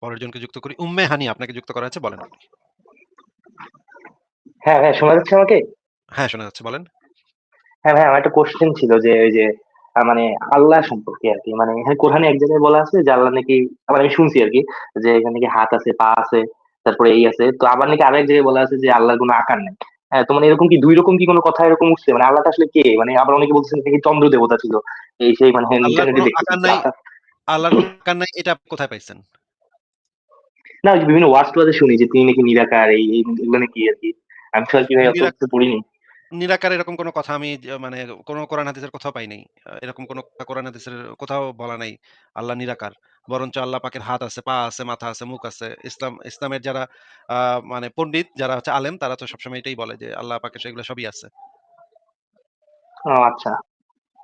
পরের জনকে যুক্ত করি। উম্মে হানি আপনাকে যুক্ত করা হয়েছে বলেন আপনি। হ্যাঁ, হ্যাঁ, শোনা যাচ্ছে আমাকে? হ্যাঁ, শোনা যাচ্ছে বলেন। হ্যাঁ, ভাই আমার একটা কোয়েশ্চেন ছিল যে ওই যে মানে আল্লাহ সম্পর্কে আরকি। মানে এখানে কোরআনে এক জায়গায় বলা আছে যে আল্লাহ নাকি আবার আমি শুনছি আরকি যে এখানে নাকি হাত আছে, পা আছে, তারপরে এই আছে। তো আবার নাকি আরেক জায়গায় বলা আছে যে আল্লাহর কোনো আকার নাই। হ্যাঁ, তো মানে এরকম কি দুই রকম কি কোনো কথা এরকম উঠছে? মানে আল্লাহটা আসলে কে? মানে আবার অনেকে বলছেন নাকি চন্দ্র দেবতা ছিল। এই সেই মানে ইন্টারনেটে কোন আকার নাই আপনার আল্লাহর আকার নাই এটা কোথায় পাইছেন? না বিভিন্ন ওয়াজ-টোয়াজে শুনি যে তিনি নাকি নিরাকার এই, এগুলো নাকি আরকি। আমি তো আরকি ভাই অত পড়িনি। নিরাকার এরকম কোন কথা আমি মানে কোন কোরআন হাদিসের কোথাও পাই নাই। এরকম কোন কোরআন হাদিসের কোথাও বলা নাই আল্লাহ নিরাকার। বরঞ্চ আল্লাহ পাকের হাত আছে, পা আছে, মাথা আছে, মুখ আছে। ইসলাম ইসলামের যারা মানে পণ্ডিত যারা হচ্ছে আলেম তারা তো সবসময় এটাই বলে যে আল্লাহ পাকের সেগুলো সবই আছে। ও আচ্ছা।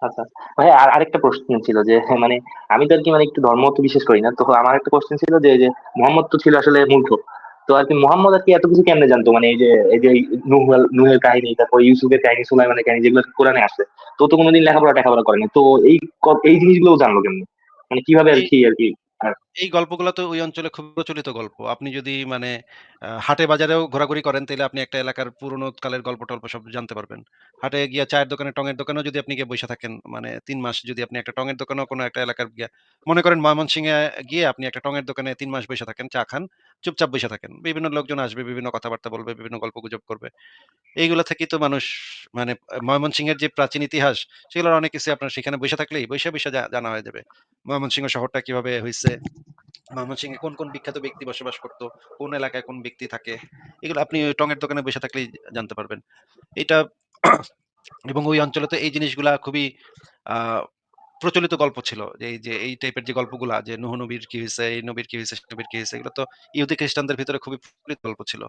আচ্ছা। ভাই আর আরেকটা প্রশ্ন ছিল যে হ্যাঁ, মানে আমি তো আরকি মানে একটু ধর্ম তো বিশ্বাস করি না। তো আমার একটা প্রশ্ন ছিল যে, যে মোহাম্মদ তো ছিল আসলে মূর্খ। তো আরকি মোহাম্মদ আরকি এত কিছু কেমনে জানতো? মানে এই যে এই যে নুহেল নুহেল কাহিনী, তারপর ইউসুফের কাহিনী, সুলাইমানের কাহিনী যেগুলো কোরআনে আছে। তো তো কোনোদিন লেখাপড়া-টেখাপড়া করেনি। তো এই এই জিনিসগুলো জানলো কেমনে? মানে কীভাবে আর কি আরকি আরকি এই গল্পগুলা তো ওই অঞ্চলে খুব প্রচলিত গল্প। আপনি যদি মানে হাটে বাজারেও ঘোরাঘুরি করেন তাহলে আপনি একটা এলাকার পুরনো কালের গল্প-টল্প সব জানতে পারবেন। হাটে গিয়া চায়ের দোকানে, টঙের দোকানেও যদি আপনি গিয়ে বসে থাকেন মানে তিন মাস যদি আপনি একটা টঙের দোকানেও কোনো একটা এলাকার গিয়া মনে করেন ময়মনসিংহে গিয়ে আপনি একটা টঙের দোকানে তিন মাস বসে থাকেন, চা খান, চুপচাপ বসে থাকেন। বিভিন্ন লোকজন আসবে, বিভিন্ন কথাবার্তা বলবে, বিভিন্ন গল্প গুজব করবে। এইগুলা থেকেই তো মানুষ মানে ময়মনসিংহের যে প্রাচীন ইতিহাস সেগুলোর অনেক কিছু আপনার সেখানে বসে থাকলেই বইসা জা জানা হয়ে যাবে। ময়মনসিংহ শহরটা কীভাবে হয়েছে ময়মনসিংহে কোন, কোন বিখ্যাত ব্যক্তি বসবাস করতো কোন এলাকায় কোন ব্যক্তি থাকে। এগুলো আপনি টঙের দোকানে বসে থাকলেই জানতে পারবেন। এটা এবং ওই অঞ্চলে তো এই জিনিসগুলা খুবই প্রচলিত গল্প ছিল। যে এই যে এই টাইপের যে গল্পগুলা যে নূহ নবীর কি হয়েছে এই নবীর কি হইছে, সে নবীর কি হইছে এগুলো তো ইহুদি খ্রিস্টানদের ভিতরে খুবই প্রচলিত গল্প ছিল।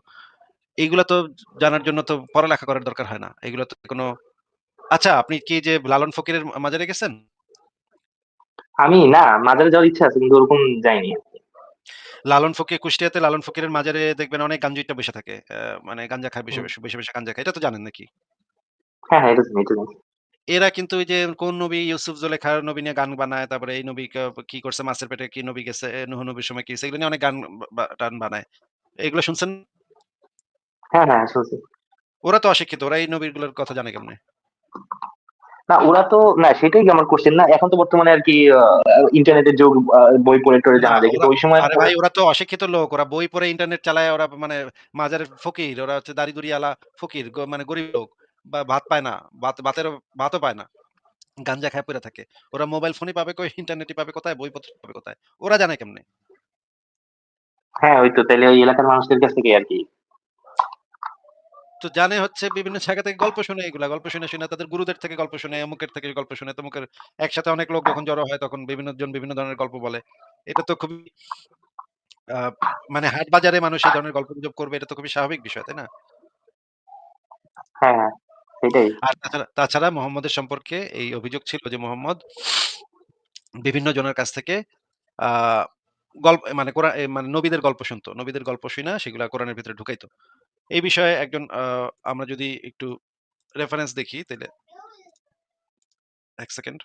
এইগুলা তো জানার জন্য তো পড়ালেখা করার দরকার হয় না। এগুলো তো কোন আচ্ছা আপনি কি যে লালন ফকিরের মাজারে গেছেন? আমি না মাজারে যাওয়ার ইচ্ছা আছে কিন্তু ওরকম যাইনি লালন ফকির কুষ্টিয়াতে লালন ফকিরের মাজারে দেখবেন অনেক গাঞ্জুইট্টা বইসা থাকে। মানে গাঞ্জা খায় বসে। বসে, বসে, বসে গাঞ্জা খায়। এটা তো জানেন নাকি? হ্যাঁ, হ্যাঁ, এটা জানি, এটা জানি। এরা কিন্তু ওই যে কোন নবী ইউসুফ জুলেখার নবী নিয়ে গান বানায়। তারপরে এই নবী কি করছে মাছের পেটে কি নবী গেছে, নূহ নবীর সময় কি এগুলো নিয়ে অনেক গান টান বানায়। এগুলো শুনছেন? হ্যাঁ, হ্যাঁ, শুনছি। ওরা তো অশিক্ষিত। ওরা এই নবীগুলোর কথা জানে কেমনে? না ওরা তো না সেটাই আমার কোয়েশ্চেন না। এখন তো বর্তমানে আরকি আ ইন্টারনেটের যুগ বই পড়ে-টড়ে না জানা যায়। কিন্তু ওই সময় আরে ভাই ওরা তো অশিক্ষিত লোক। ওরা বই পড়ে ইন্টারনেট চালায় ওরা মানে মাজারের ফকির। ওরা হচ্ছে দাড়ি-দুড়িওয়ালা ফকির। মানে গরিব লোক। বা ভাত পায় না। ভাত ভাতের ভাতও পায় না। গাঞ্জা খায় পইরা থাকে। ওরা মোবাইল ফোনই পাবে কই, ইন্টারনেটই পাবে কোথায়, বইপত্র পাবে কোথায়? ওরা জানে কেমনে? হ্যাঁ, ওই তো তাইলে ওই এলাকার মানুষদের কাছ থেকেই আরকি। তো জানে হচ্ছে বিভিন্ন জায়গা থেকে গল্প শুনে এগুলা। গল্প শুনে, শুনে তাদের গুরুদের থেকে গল্প শুনে, অমুকের থেকে গল্প শুনে, তমুকের একসাথে অনেক লোক যখন জড়ো হয় তখন বিভিন্ন জন বিভিন্ন ধরনের গল্প বলে। এটা তো খুবই মানে হাট বাজারে মানুষ এই ধরনের গল্পগুজব করবে এটা তো খুবই স্বাভাবিক বিষয়, তাই না? হ্যাঁ, হ্যাঁ, আর তাছাড়া তাছাড়া মোহাম্মদের সম্পর্কে এই অভিযোগ ছিল যে মোহাম্মদ বিভিন্ন জনের কাছ থেকে গল্প মানে কোরআন মানে নবীদের গল্প শুনত। নবীদের গল্প শুইনা, সেগুলা কোরআনের ভিতরে ঢুকাইতো। এই বিষয়ে একজন আমরা যদি একটু রেফারেন্স দেখি তাহলে এক সেকেন্ড।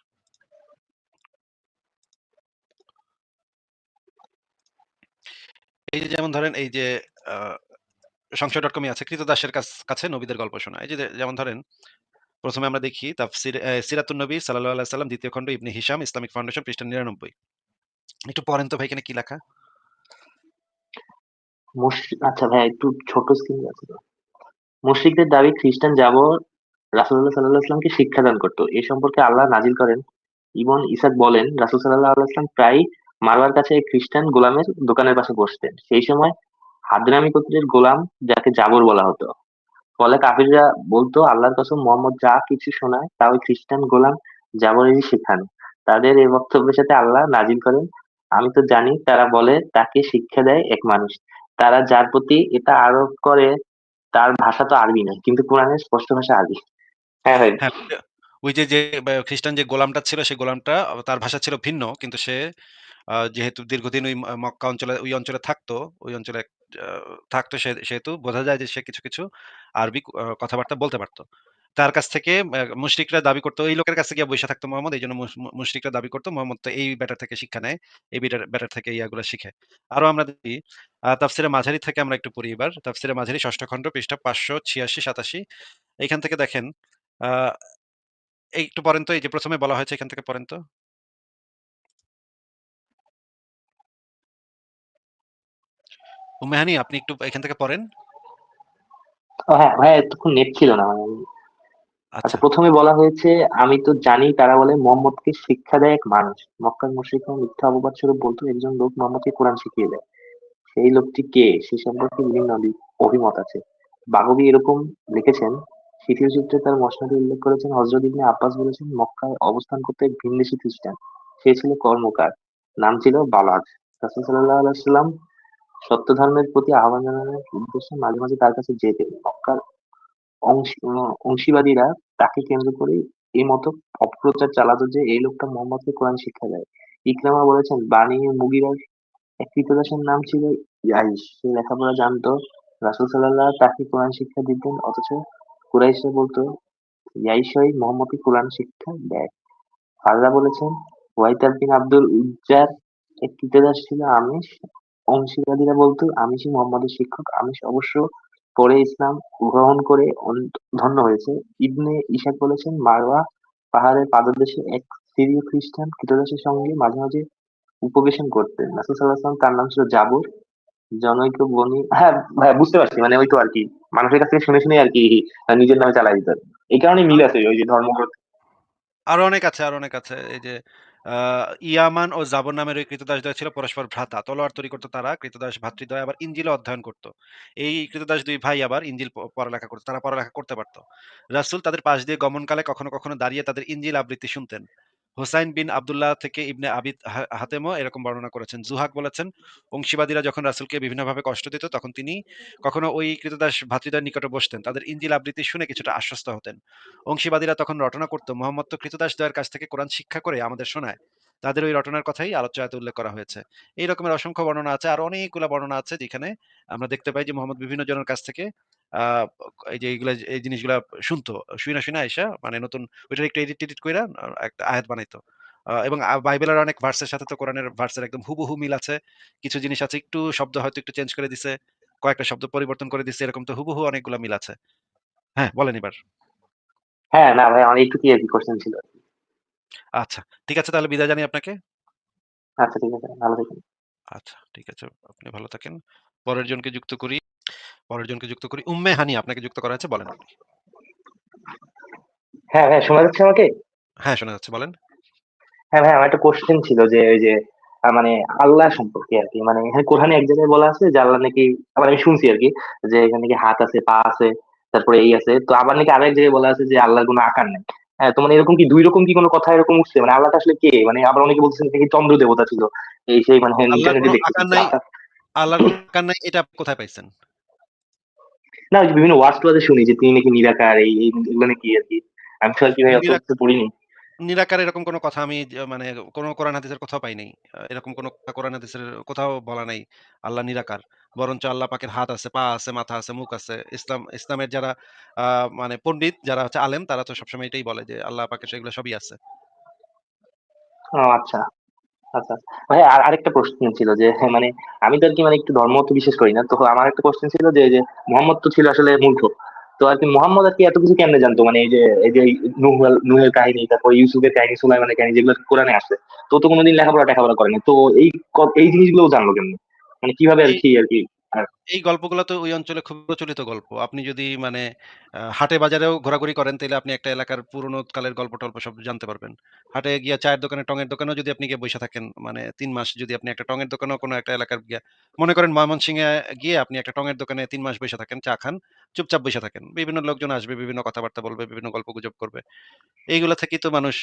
এই যে যেমন ধরেন এই যে আ সংশয়.com এ আছে কৃতদাসের কাছ নবীদের গল্প শোনা। যে যেমন ধরেন প্রথমে আমরা দেখি তাফসির সিরাতুন নবী সাল্লাল্লাহু আলাইহি সাল্লাম দ্বিতীয় খন্ড ইবনে হিসাম ইসলামিক ফাউন্ডেশন পৃষ্ঠা ৯৯ একটু পড়েন তো ভাই এখানে কি লেখা? আচ্ছা ভাইয়া একটু ছোট স্ক্রিন আছে। মুশরিকদের দাবি খ্রিস্টান রাসূলুল্লাহ সাল্লাল্লাহু আলাইহি ওয়াসাল্লামকে শিক্ষাদান করত। এ সম্পর্কে আল্লাহ নাজিল করেন, ইবন ইসাক বলেন, রাসূল সাল্লাল্লাহু আলাইহি ওয়াসাল্লাম প্রায়ই মারওয়ার কাছে খ্রিস্টান গোলামের দোকানের পাশে বসতেন। সেই সময় হাদরামি গোত্রের গোলাম যাকে জাবর বলা হতো। ফলে কাফিররা বলতো, আল্লাহর কসম মুহাম্মদ যা কিছু শোনায় তা ওই খ্রিস্টান গোলাম জাবরেরই শেখানো। তাদের এই বক্তব্যের সাথে আল্লাহ নাজিল করেন, আমি তো জানি তারা বলে তাকে শিক্ষা দেয় এক মানুষ। তারা যার প্রতি এটা আরোপ করে তার ভাষা তো আরবি নয়। কিন্তু কোরআনের স্পষ্ট ভাষা আরবি। হ্যাঁ ভাই। হ্যাঁ, ওই যে, যে খ্রিস্টান যে গোলামটা ছিল সেই গোলামটা তার ভাষা ছিল ভিন্ন। কিন্তু সে যেহেতু দীর্ঘদিন ওই মক্কা অঞ্চলে ওই অঞ্চলে থাকতো, ওই অঞ্চলে থাকতো সেহেতু বোঝা যায় যে সে কিছু, কিছু আরবি কথাবার্তা বলতে পারত। তার কাছ থেকে মুশরিকরা দাবি করতো এই লোকের কাছে গিয়ে বইসা থাকতো মুহাম্মদ। এই জন্য মুশরিকরা দাবি করতো মুহাম্মদ তো এই ব্যাটার থেকে শিক্ষা নেয়। এই ব্যাটার থেকে ইয়াগুলা শিখে। আরও আমরা দেখি তাফসিরে মাঝারি থেকে আমরা একটু পড়ি এবার। তাফসিরে মাঝারি ষষ্ঠ খণ্ড পৃষ্ঠা ৫৮৬-৮৭ এইখান থেকে দেখেন আ এই একটু পড়েন তো এই যে প্রথমে বলা হয়েছে এখান থেকে পড়েন তো। উম্মে হানি আপনি একটু এখান থেকে পড়েন। হ্যাঁ, এতক্ষণ নেট ছিল না। মানে আচ্ছা আচ্ছা। ১ম এ বলা হয়েছে, "আমি তো জানি তারা বলে মুহাম্মদকে শিক্ষা দেয় এক মানুষ। মক্কার মুশরিকরা মিথ্যা অপবাদ স্বরূপ বলত, একজন লোক মুহাম্মদকে কোরআন শিখিয়ে দেয়। সেই লোকটি কে? সে সম্পর্কে বিভিন্ন অভিমত আছে। বাগবী এরকম লিখেছেন, "তৃতীয় সূত্রে তার মসনদে উল্লেখ করেছেন, হযরত ইবনে আব্বাস বলেছেন, মক্কায় অবস্থান করতে এক ভিনদেশী খ্রিস্টান। সে ছিল কর্মকার। নাম ছিল বালাজ। রাসূল সাল্লাল্লাহু আলাইহি সত্য ধর্মের প্রতি আহ্বান জানানোর উদ্দেশ্যে মাঝে, মাঝে তার কাছে যেতেন। মক্কার অংশীবাদীরা তাকে কেন্দ্র করে এই মত অপপ্রচার চালাতো যে এই লোকটা মুহাম্মদকে কোরআন শিক্ষা দেয়। ইকরামা বলেছেন, বানী মুগীরার এক কৃতদাসের নাম ছিল ইয়াইশ। সে লেখাপড়া জানত। রাসূল সাল্লাল্লাহু তাকে কোরআন শিক্ষা দিতেন অথচ কুরাইশরা বলত, ইয়াইশই মুহাম্মদকে কোরআন শিক্ষা দেয়। আল্লাহ বলেছেন, ওয়াইতার বিন আব্দুল উজ্জার এক কৃতদাস ছিল আমিশ। অংশীবাদীরা বলত, আমিশই মুহাম্মদের শিক্ষক। আমিশ অবশ্য পরে ইসলাম গ্রহণ করে ধন্য হয়েছে। ইবনে ইসহাক বলেছেন, মারওয়া পাহাড়ের পাদদেশে এক সিরীয় খ্রিস্টান কৃতদাসের সঙ্গে মাঝে, মাঝে উপবেশন করতেন। রাসূল সাল্লাল্লাহু তার নাম ছিল জাবর। জনৈক বনি হ্যাঁ, ভাইয়া বুঝতে পারছি। মানে ওই তো আর কি মানুষের কাছ থেকে শুনে, শুনে আর কি নিজের নামে চালায় দিতেন। এই কারণেই মিল আছে ওই যে ধর্মগ্রন্থ আরও অনেক আছে, আরও অনেক আছে। এই যে ইয়ামান ও জাবর নামের ওই কৃতদাসদ্বয় ছিল পরস্পর ভ্রাতা। তলোয়ার তৈরি করতো তারা। কৃতদাস ভ্রাতৃদ্বয় আবার ইঞ্জিল অধ্যয়ন করত। এই কৃতদাস দুই ভাই আবার ইঞ্জিল পড়ালেখা করতো তারা পড়ালেখা করতে পারতো রাসুল তাদের পাশ দিয়ে গমনকালে কখনো, কখনো দাঁড়িয়ে তাদের ইঞ্জিল আবৃত্তি শুনতেন। হুসাইন বিন আব্দুল্লাহ থেকে ইবনে আবিদ হাতেমও এরকম বর্ণনা করেছেন। জুহাক বলেছেন, অংশীবাদীরা যখন রাসূলকে বিভিন্নভাবে কষ্ট দিত তখন তিনি কখনো ওই কৃতদাস ভ্রাতৃদ্বয়ের নিকটে বসতেন। তাদের ইনজিল আবৃত্তি শুনে কিছুটা আশ্বস্ত হতেন। অংশীবাদীরা তখন রটনা করত, মুহাম্মদ তো কৃতদাসদ্বয়ের কাছ থেকে কোরআন শিক্ষা করে আমাদের শোনায়। তাদের ওই রটনার কথাই আলোচ্য আয়াতে উল্লেখ করা হয়েছে। এই রকমের অসংখ্য বর্ণনা আছে। আর অনেকগুলা বর্ণনা আছে যেখানে আমরা দেখতে পাই যে মোহাম্মদ বিভিন্ন জনের কাছ থেকে এই যে এইগুলা এই জিনিসগুলা শুনতো। আইসা মানে নতুন ওইটার একটু এডিট-টেডিট কইরা একটা আয়াত বানাইতো। এবং বাইবেলের অনেক ভার্সের সাথে তো কোরআনের ভার্সের একদম হুবহু মিল আছে। কিছু জিনিস আছে একটু শব্দ হয়তো একটু চেঞ্জ করে দিছে। কয়েকটা শব্দ পরিবর্তন করে দিছে। এরকম তো হুবহু অনেকগুলা মিল আছে। হ্যাঁ, বলেন এবার। হ্যাঁ, না ভাই আমার এইটুকুই আরকি কোয়েশ্চেন ছিল। আচ্ছা। ঠিক আছে তাহলে বিদায় জানাই আপনাকে। আচ্ছা ঠিক আছে। ভালো থাকবেন। আচ্ছা, ঠিক আছে। আপনি ভালো থাকেন। পরের জনকে যুক্ত করি। পরের জনকে যুক্ত করি। উম্মে হানি আপনাকে যুক্ত করা হয়েছে। বলেন আপনি। হ্যাঁ, ভাইয়া শোনা যাচ্ছে আমাকে? হ্যাঁ, শোনা যাচ্ছে। বলেন। হ্যাঁ, ভাইয়া আমার একটা কোয়েশ্চেন ছিল যে ওই যে মানে আল্লাহ সম্পর্কে আরকি। মানে এখানে কোরআনে এক জায়গায় বলা আছে যে আল্লাহ নাকি আবার আমি শুনছি আরকি যে এখানে নাকি হাত আছে, পা আছে, তারপরে এই আছে। তো আবার নাকি আরেক জায়গায় বলা আছে যে আল্লাহর কোনো আকার নাই। হ্যাঁ, তো মানে এরকম কি ২ রকম কি কোনো কথা এরকম উঠছে? মানে আল্লাহটা আসলে কে? মানে আবার অনেকে বলছেন নাকি চন্দ্র দেবতা ছিল। এই সেই মানে ইন্টারনেটে আপনার আল্লাহর আকার নাই এটা কোথায় পাইছেন? না বিভিন্ন ওয়াজ-টোয়াজে শুনি যে তিনি নাকি নিরাকার এই, এগুলো নাকি আরকি। আমি তো আরকি ভাই অত পড়িনি। নিরাকার এরকম কোন কথা আমি মানে কোন কোরআন হাদিসের কোথাও পাই নাই। এরকম কোন কোরআন হাদিসের কোথাও বলা নাই আল্লাহ নিরাকার। বরঞ্চ আল্লাহ পাকের হাত আছে, পা আছে, মাথা আছে, মুখ আছে। ইসলাম ইসলামের যারা মানে পণ্ডিত যারা হচ্ছে আলেম তারা তো সবসময় এটাই বলে যে আল্লাহ পাকের সেগুলো সবই আছে। আচ্ছা। আচ্ছা। ভাই আর আরেকটা প্রশ্ন ছিল যে মানে আমি তো আরকি মানে একটু ধর্ম তো বিশেষ করি না। তো আমার একটা কোশ্চেন ছিল যে, যে মোহাম্মদ তো ছিল আসলে মূর্খ। তো আরকি আর কি এত কিছু কেমনে জানতো? মানে এই যে এই যে নুহেল আল কাহিনী, তারপর ইউসুফের কাহিনী, সুলাইমানের কাহিনী যেগুলো কোরআনে আছে। তো তো কোনোদিন লেখাপড়া-টেখাপড়া করেনি। তো এই এই জিনিসগুলো জানলো কেমনে? মানে কীভাবে আর কি আরকি আরকি এই গল্পগুলা তো ওই অঞ্চলে খুব প্রচলিত গল্প। আপনি যদি মানে হাটে বাজারেও ঘোরাঘুরি করেন তাহলে আপনি একটা এলাকার পুরনো কালের গল্প-টল্প সব জানতে পারবেন। হাটে গিয়া চায়ের দোকানে, টঙের দোকানেও যদি আপনি গিয়ে বসে থাকেন মানে তিন মাস যদি আপনি একটা টঙের দোকানেও কোনো একটা এলাকার গিয়া মনে করেন ময়মনসিংহে গিয়ে আপনি একটা টঙের দোকানে তিন মাস বসে থাকেন, চা খান, চুপচাপ বসে থাকেন। বিভিন্ন লোকজন আসবে, বিভিন্ন কথাবার্তা বলবে, বিভিন্ন গল্পগুজব করবে। এইগুলা থেকেই তো মানুষ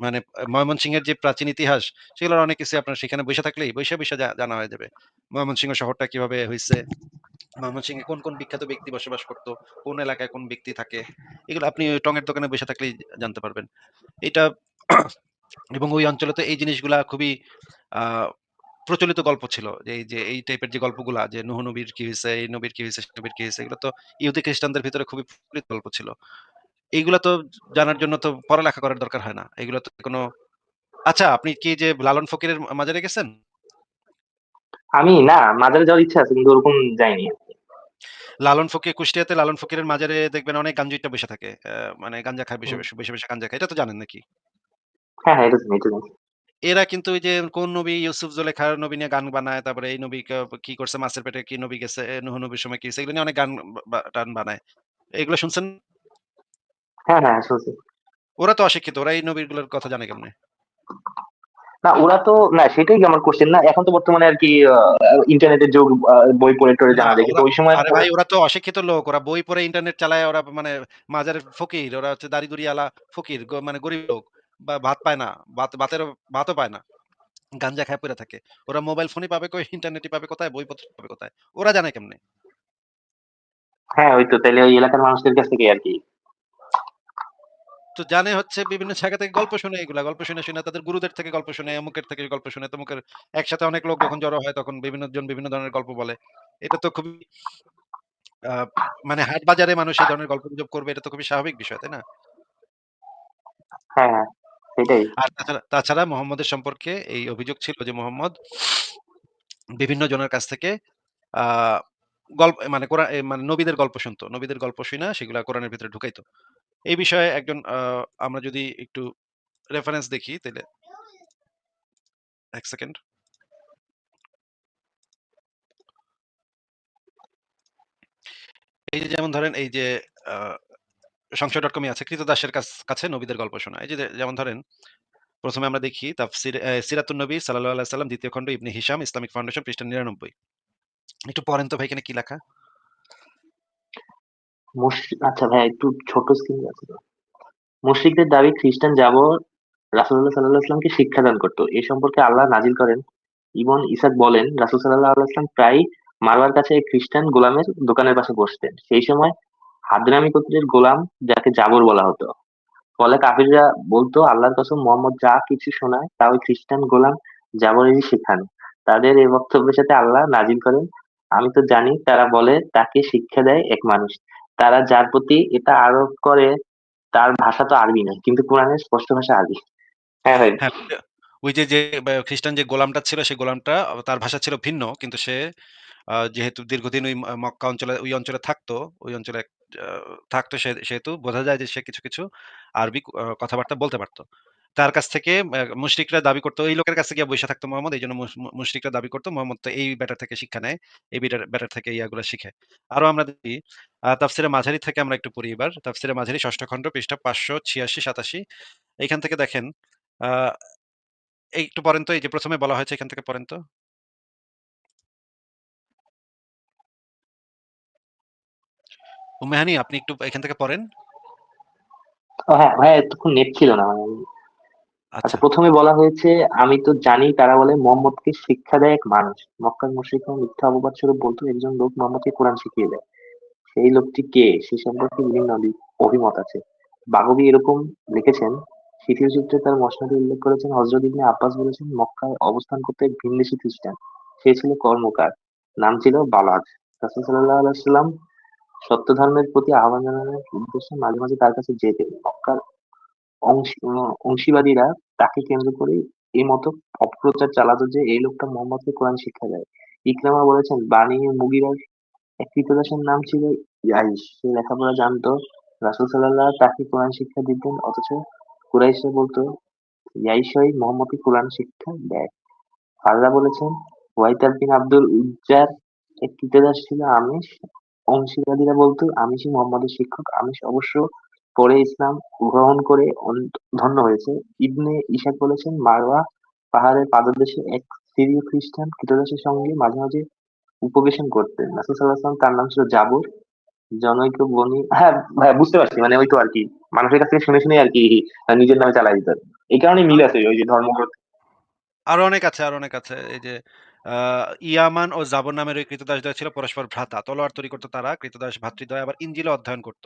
মানে ময়মনসিংহের যে প্রাচীন ইতিহাস সেগুলোর অনেক কিছু আপনার সেখানে বসে থাকলেই বইসা জা জানা হয়ে যাবে। ময়মনসিংহ শহরটা কীভাবে হয়েছে ময়মনসিংহে কোন, কোন বিখ্যাত ব্যক্তি বসবাস করতো কোন এলাকায় কোন ব্যক্তি থাকে। এগুলো আপনি টঙের দোকানে বসে থাকলেই জানতে পারবেন। এটা এবং ওই অঞ্চলে তো এই জিনিসগুলা খুবই প্রচলিত গল্প ছিল। যে এই যে এই টাইপের যে গল্পগুলা যে নূহ নবীর কি হইছে, এই নবীর কি হইছে, সে নবীর কি হইছে এগুলো তো ইহুদি খ্রিস্টানদের ভিতরে খুবই প্রচলিত গল্প ছিল। এইগুলা তো জানার জন্য তো পড়ালেখা করার দরকার হয় না। এগুলা তো কোনো আচ্ছা আপনি কি যে লালন ফকিরের মাজারে গেছেন? আমি না মাজারে যাওয়ার ইচ্ছা আছে কিন্তু ওরকম যাইনি লালন ফকির কুষ্টিয়াতে লালন ফকিরের মাজারে দেখবেন অনেক গাঞ্জুইট্টা বইসা থাকে। মানে গাঞ্জা খায় বসে। বসে, বসে, বসে গাঞ্জা খায়। এটা তো জানেন নাকি? হ্যাঁ, হ্যাঁ, এটা জানি। এরা কিন্তু ওই যে কোন নবী ইউসুফ জুলেখার নবী নিয়ে গান বানায়। তারপরে এই নবী কি করছে মাছের পেটে কি নবী গেছে, নূহ নবীর সময় কি এগুলো নিয়ে অনেক গান টান বানায়। এগুলো শুনছেন? হ্যাঁ, হ্যাঁ, শুনছি। ওরা তো অশিক্ষিত। ওরা এই নবীগুলোর কথা জানে কেমনে? না ওরা তো না সেটাই আমার কোয়েশ্চেন না। এখন তো বর্তমানে আরকি আ ইন্টারনেটের যুগ বই পড়ে না জানা যায়। কিন্তু ওই সময় আরে ভাই ওরা তো অশিক্ষিত লোক। ওরা বই পড়ে ইন্টারনেট চালায় ওরা মানে মাজারের ফকির। ওরা হচ্ছে দাড়ি-দুড়ি আলা ফকির। মানে গরিব লোক। বা ভাত পায় না। ভাত ভাতের ভাতও পায় না। গাঞ্জা খায় পইরা থাকে। ওরা মোবাইল ফোনই পাবে কই, ইন্টারনেটই পাবে কোথায়, বইপত্র পাবে কোথায়? ওরা জানে কেমনে? হ্যাঁ, ওই তো তাইলে ওই এলাকার মানুষদের কাছ থেকেই আরকি। তো জানে হচ্ছে বিভিন্ন জায়গা থেকে গল্প শুনে এগুলা। গল্প শুনে, শুনে তাদের গুরুদের থেকে গল্প শুনে, অমুকের থেকে গল্প শুনে, তমুকের একসাথে অনেক লোক যখন জড়ো হয় তখন বিভিন্ন জন বিভিন্ন ধরনের গল্প বলে। এটা তো খুবই মানে হাট বাজারে মানুষ এই ধরনের গল্পগুজব করবে এটা তো খুবই স্বাভাবিক বিষয়, তাই না? হ্যাঁ, হ্যাঁ, আর তাছাড়া তাছাড়া মোহাম্মদের সম্পর্কে এই অভিযোগ ছিল যে মোহাম্মদ বিভিন্ন জনের কাছ থেকে, আ, গল্প মানে কোরআ এ মানে নবীদের গল্প শুনতো। নবীদের গল্প শুইনা সেগুলা কোরআনের ভিতরে ঢুকাইতো। এই বিষয়ে একজন আমরা যদি একটু রেফারেন্স দেখি তাহলে ১ সেকেন্ড। এই যে যেমন ধরেন এই যে আ সংশয়.com এ আছে কৃতদাসের কাছে নবীদের গল্প শোনা। এই যে যেমন ধরেন ১ম এ আমরা দেখি তাফসির সিরাতুন নবী সাল্লাল্লাহু আলাইহি সাল্লাম ২য় খণ্ড ইবনে হিসাম ইসলামিক ফাউন্ডেশন পৃষ্ঠা ৯৯ একটু পড়েন তো ভাই এখানে কি লেখা? আচ্ছা ভাই একটু ছোট স্ক্রিন আছে। মুশরিকদের দাবি খ্রিস্টান জাবর রাসূলুল্লাহ সাল্লাল্লাহু আলাইহি ওয়াসাল্লামকে শিক্ষাদান করত। এ সম্পর্কে আল্লাহ নাজিল করেন ইবন ইসাক বলেন, রাসূল সাল্লাল্লাহু আলাইহি ওয়াসাল্লাম প্রায়ই মারওয়ার কাছে খ্রিস্টান গোলামের দোকানের পাশে বসতেন। সেই সময় হাদরামি গোত্রের গোলাম যাকে জাবর বলা হতো। ফলে কাফিররা বলতো আল্লাহর কসম মুহাম্মদ যা কিছু শোনায় তা ওই খ্রিস্টান গোলাম জাবরেরই শেখানো। তাদের এই বক্তব্যের সাথে আল্লাহ নাজিল করেন, আমি তো জানি তারা বলে তাকে শিক্ষা দেয় এক মানুষ। তারা যার প্রতি এটা আরোপ করে তার ভাষা তো আরবি নয়। কিন্তু কোরআনের স্পষ্ট ভাষা আরবি। হ্যাঁ ভাই। হ্যাঁ, ওই যে, যে খ্রিস্টান যে গোলামটা ছিল সেই গোলামটা তার ভাষা ছিল ভিন্ন। কিন্তু সে যেহেতু দীর্ঘদিন ওই মক্কা অঞ্চলে ওই অঞ্চলে থাকতো, ওই অঞ্চলে থাকতো সে সেহেতু বোঝা যায় যে সে কিছু, কিছু আরবি কথাবার্তা বলতে পারত। তার কাছ থেকে আ মুশরিকরা দাবি করত এই লোকের কাছে গিয়ে বইসা থাকতো মোহাম্মদ। এইজন্য মুশ মুশরিকরা দাবি করত মোহাম্মদ তো এই ব্যাটার থেকে শিক্ষা নেয়। এই বেটার ব্যাটার থেকে ইয়াগুলা শিখে। আরও আমরা দেখি আ তাফসিরে মাঝারি থেকে আমরা একটু পড়ি এবার। তাফসিরে মাঝারি ৬ষ্ঠ খণ্ড পৃষ্ঠা ৫৮৬-৮৭ এখান থেকে দেখেন আ এই একটু পড়েন তো এই যে ১ম এ বলা হয়েছে এখান থেকে পড়েন তো। উম্মে হানি আপনি একটু এখান থেকে পড়েন। হ্যাঁ, এতক্ষণ নেট ছিল না। আচ্ছা আচ্ছা। ১ম এ বলা হয়েছে, আমি তো জানি তারা বলে মুহাম্মদকে শিক্ষা দেয় এক মানুষ। মক্কার মুশরিকরা মিথ্যা অপবাদ স্বরূপ বলত একজন লোক মুহাম্মদকে কোরআন শিখিয়ে দেয়। সেই লোকটি কে? সে সম্পর্কে বিভিন্ন অভিমত আছে। বাগবী এরকম লিখেছেন, শিথিল সূত্রে তার মসনদে উল্লেখ করেছেন হযরত ইবনে আব্বাস বলেছেন, মক্কায় অবস্থান করতে এক ভিনদেশী খ্রিস্টান। সে ছিল কর্মকার। নাম ছিল বালাজ। রাসূল সাল্লাল্লাহু আলাইহি সত্য ধর্মের প্রতি আহ্বান জানানোর উদ্দেশ্যে মাঝে, মাঝে তার কাছে যেতেন। মক্কার অংশী অংশীবাদীরা তাকে কেন্দ্র করে এই মত অপপ্রচার চালাতো যে এই লোকটা মুহাম্মদকে কোরআন শিক্ষা দেয়। ইকরামা বলেছেন, বানী মুগীরার এক ক্রীতদাসের নাম ছিল। সে লেখাপড়া জানতো। রাসূল সাল্লাল্লাহু তাকে কোরআন শিক্ষা দিতেন অথচ কুরাইশরা বলত ইয়াইশই মুহাম্মদকে কোরআন শিক্ষা দেয়। ফাররা বলেছেন, ওয়াইতাব বিন আব্দুল উজ্জার এক ক্রীতদাস ছিল আমিশ। অংশীবাদীরা বলত আমিশই মুহাম্মদের শিক্ষক। আমিশ অবশ্য পরে ইসলাম গ্রহণ করে ধন্য হয়েছে। ইবনে ইসহাক বলেছেন, মারওয়া পাহাড়ের পাদদেশে এক সিরীয় খ্রিস্টান ক্রীতদাসের সঙ্গে মাঝে, মাঝে উপবেশন করতেন। রাসূল তার নাম ছিল জাবর। জনৈক বনি হ্যাঁ, বুঝতে পারছি। মানে ওই তো আর কি মানুষের কাছ থেকে শুনে, শুনেই আরকি আ নিজের নামে চালায় দিত। এই কারণে মিল আছে ওই যে ধর্মগ্রন্থ আরও অনেক আছে, আরও অনেক আছে। এই যে আ ইয়ামান ও জাবর নামের ওই কৃতদাসদ্বয় ছিল পরস্পর ভ্রাতা। তলোয়ার তৈরি করতো তারা। কৃতদাস ভ্রাতৃদ্বয় আবার ইঞ্জিল অধ্যয়ন করত।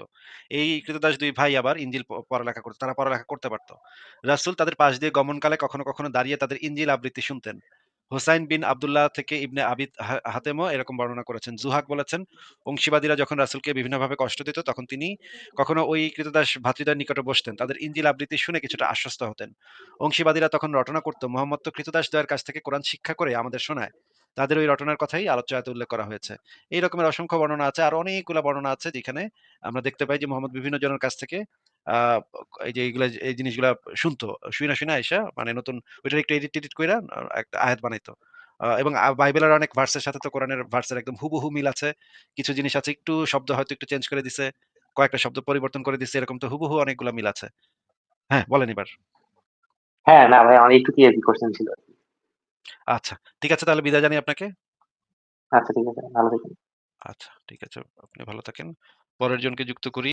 এই কৃতদাস দুই ভাই আবার ইঞ্জিল পড়ালেখা করতো তারা পড়ালেখা করতে পারতো রাসুল তাদের পাশ দিয়ে গমনকালে কখনো, কখনো দাঁড়িয়ে তাদের ইঞ্জিল আবৃত্তি শুনতেন। হোসাইন বিন আব্দুল্লাহ থেকে ইবনে আবি হা হাতেমও এরকম বর্ণনা করেছেন। জুহাক বলেছেন, অংশীবাদীরা যখন রাসূলকে বিভিন্নভাবে কষ্ট দিত তখন তিনি কখনো ওই ক্রীতদাস ভ্রাতৃদ্বয়ের নিকটে বসতেন। তাদের ইনজিল আবৃত্তি শুনে কিছুটা আশ্বস্ত হতেন। অংশীবাদীরা তখন রটনা করত, মোহাম্মদ তো ক্রীতদাসদ্বয়ের কাছ থেকে কোরআন শিক্ষা করে আমাদের শোনায়। তাদের ওই রটনার কথাই আলোচ্য আয়াতে উল্লেখ করা হয়েছে। এই রকমের অসংখ্য বর্ণনা আছে। আর অনেকগুলা বর্ণনা আছে যেখানে আমরা দেখতে পাই যে মোহাম্মদ বিভিন্ন জনের কাছ থেকে এই যে এইগুলা এই জিনিসগুলা শুনতো। শুইনা, শুইনা আইসা মানে নতুন ওইটার একটু এডিট-টেডিট কইরা একটা আয়াত বানাইতো। এবং বাইবেলের অনেক ভার্সের সাথে তো কোরআনের ভার্সের একদম হুবহু মিল আছে। কিছু জিনিস আছে একটু শব্দ হয়তো একটু চেঞ্জ করে দিছে। কয়েকটা শব্দ পরিবর্তন করে দিছে। এরকম তো হুবহু অনেকগুলা মিল আছে। হ্যাঁ, বলেন এবার। হ্যাঁ, না ভাই আমার একটু ক্রিয়েটিভ কোয়েশ্চেন ছিল আচ্ছা। ঠিক আছে তাহলে বিদায় জানাই আপনাকে। আচ্ছা ঠিক আছে। ভালো থাকেন। আচ্ছা, ঠিক আছে। আপনি ভালো থাকেন। পরের জনকে যুক্ত করি।